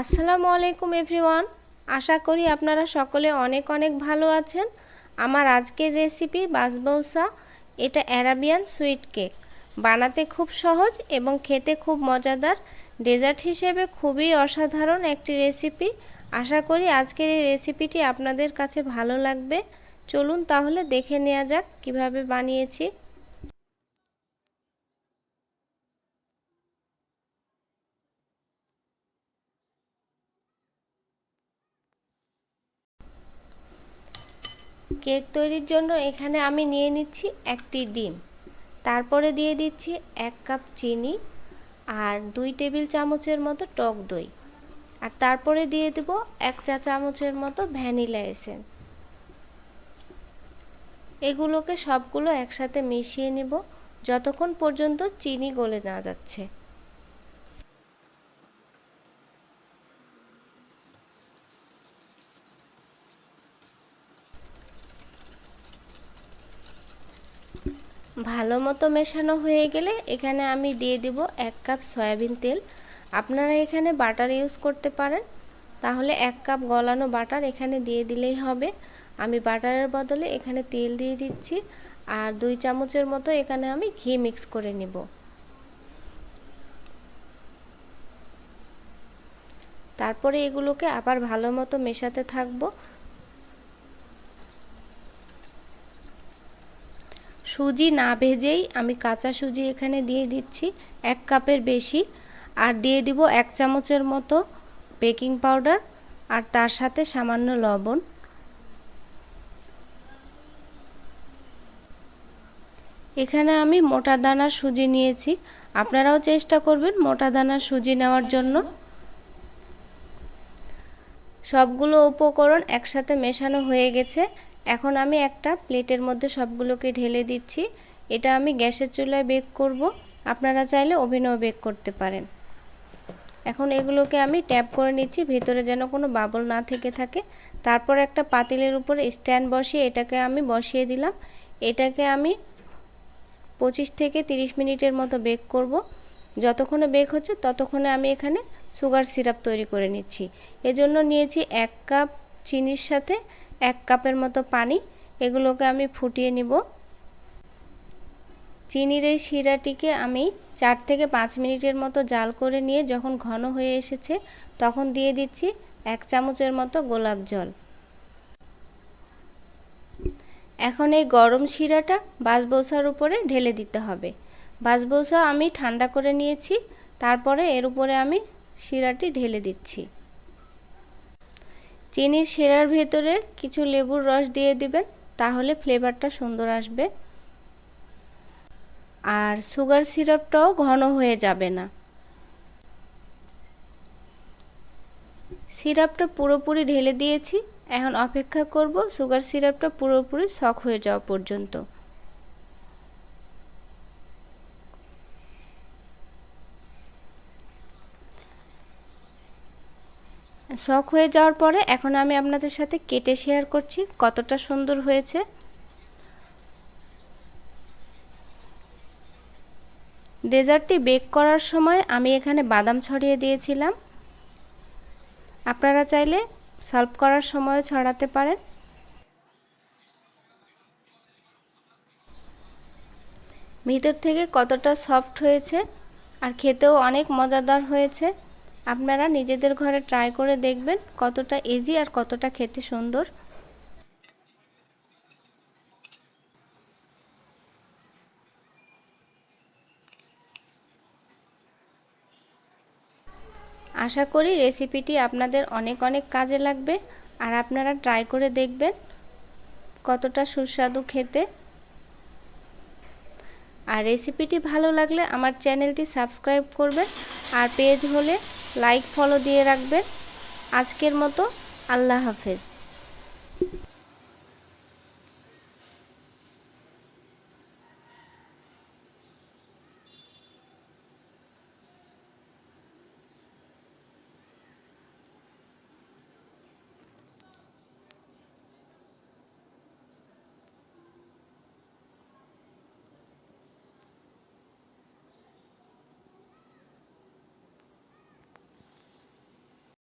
আসসালামু আলাইকুম এভরিওয়ান। আশা করি আপনারা সকলে অনেক অনেক ভালো আছেন। আমার আজকের রেসিপি বাসবৌসা এটা অ্যারাবিয়ান সুইট কেক। বানাতে খুব সহজ এবং খেতে খুব মজাদার। ডেজার্ট হিসেবে খুবই অসাধারণ একটি রেসিপি। আশা করি আজকের এই রেসিপিটি আপনাদের কাছে ভালো লাগবে। চলুন তাহলে দেখে নেওয়া যাক কীভাবে বানিয়েছি। কেক তৈরির জন্য এখানে আমি নিয়ে নিচ্ছি একটি ডিম। তারপরে দিয়ে দিচ্ছি এক কাপ চিনি আর দুই টেবিল চামচের মতো টক দই। আর তারপরে দিয়ে দেব এক চা চামচের মতো ভ্যানিলা এসেন্স। এগুলোকে সবগুলো একসাথে মিশিয়ে নেব, যতক্ষণ পর্যন্ত চিনি গলে না যাচ্ছে। ভালো মতো মেশানো হয়ে গেলে এখানে আমি দিয়ে দিব এক কাপ সয়াবিন তেল। আপনারা এখানে বাটার ইউজ করতে পারেন। তাহলে এক কাপ গলানো বাটার এখানে দিয়ে দিলেই হবে। আমি বাটারের বদলে এখানে তেল দিয়ে দিচ্ছি আর দুই চামচের মতো এখানে আমি ঘি মিক্স করে নিব। তারপরে এগুলোকে আবার ভালো মতো মেশাতে থাকব। সুজি না ভেজেই আমি কাঁচা সুজি এখানে দিয়ে দিচ্ছি, এক কাপের বেশি। আর দিয়ে দিব এক চামচের মতো বেকিং পাউডার আর তার সাথে সামান্য লবণ। এখানে আমি মোটা দানার সুজি নিয়েছি। আপনারাও চেষ্টা করবেন মোটা দানার সুজি নেওয়ার জন্য। সবগুলো উপকরণ একসাথে মেশানো হয়ে গেছে। এখন আমি একটা প্লেটের মধ্যে সবগুলোকে ঢেলে দিচ্ছি। এটা আমি গ্যাসের চুলায় বেক করব। আপনারা চাইলে ওভেনেও বেক করতে পারেন। এখন এগুলোকে আমি ট্যাপ করে নিচ্ছি, ভেতরে যেন কোনো বাবল না থেকে থাকে। তারপর একটা পাতিলের উপরে স্ট্যান্ড বসিয়ে এটাকে আমি বসিয়ে দিলাম। এটাকে আমি পঁচিশ থেকে তিরিশ মিনিটের মতো বেক করব। যতক্ষণে বেক হচ্ছে ততক্ষণে আমি এখানে সুগার সিরাপ তৈরি করে নিচ্ছি। এজন্য নিয়েছি এক কাপ চিনির সাথে এক কাপের মতো পানি, এগুলোকে আমি ফুটিয়ে নিব। চিনির এই শিরাটিকে আমি চার থেকে পাঁচ মিনিটের মতো জাল করে নিয়ে যখন ঘন হয়ে এসেছে, তখন দিয়ে দিচ্ছি এক চামচের মতো গোলাপ জল। এখন এই গরম শিরাটা বাসবৌসার উপরে ঢেলে দিতে হবে। বাসবৌসা আমি ঠান্ডা করে নিয়েছি, তারপরে এর উপরে আমি শিরাটি ঢেলে দিচ্ছি। চিনির সেরার ভেতরে কিছু লেবুর রস দিয়ে দিবেন, তাহলে ফ্লেভারটা সুন্দর আসবে। আর সুগার সিরাপটাও ঘন হয়ে যাবে না। সিরাপটা পুরোপুরি ঢেলে দিয়েছি, এখন অপেক্ষা করব সুগার সিরাপটা পুরোপুরি শখ হয়ে যাওয়া পর্যন্ত। শখ হয়ে যাওয়ার পরে এখন আমি আপনাদের সাথে কেটে শেয়ার করছি কতটা সুন্দর হয়েছে। ডেজার্টটি বেক করার সময় আমি এখানে বাদাম ছড়িয়ে দিয়েছিলাম। আপনারা চাইলে সলভ করার সময় ছড়াতে পারেন। ভিতর থেকে কতটা সফট হয়েছে আর খেতেও অনেক মজাদার হয়েছে। আপনারা নিজেদের ঘরে ট্রাই করে দেখবেন কতটা ইজি আর কতটা খেতে সুন্দর। আশা করি রেসিপিটি আপনাদের অনেক অনেক কাজে লাগবে আর আপনারা ট্রাই করে দেখবেন কতটা সুস্বাদু খেতে। আর রেসিপিটি ভালো লাগলে আমার চ্যানেলটি সাবস্ক্রাইব করবেন আর পেজ হলে লাইক ফলো দিয়ে রাখবেন। আজকের মতো আল্লাহ হাফেজ।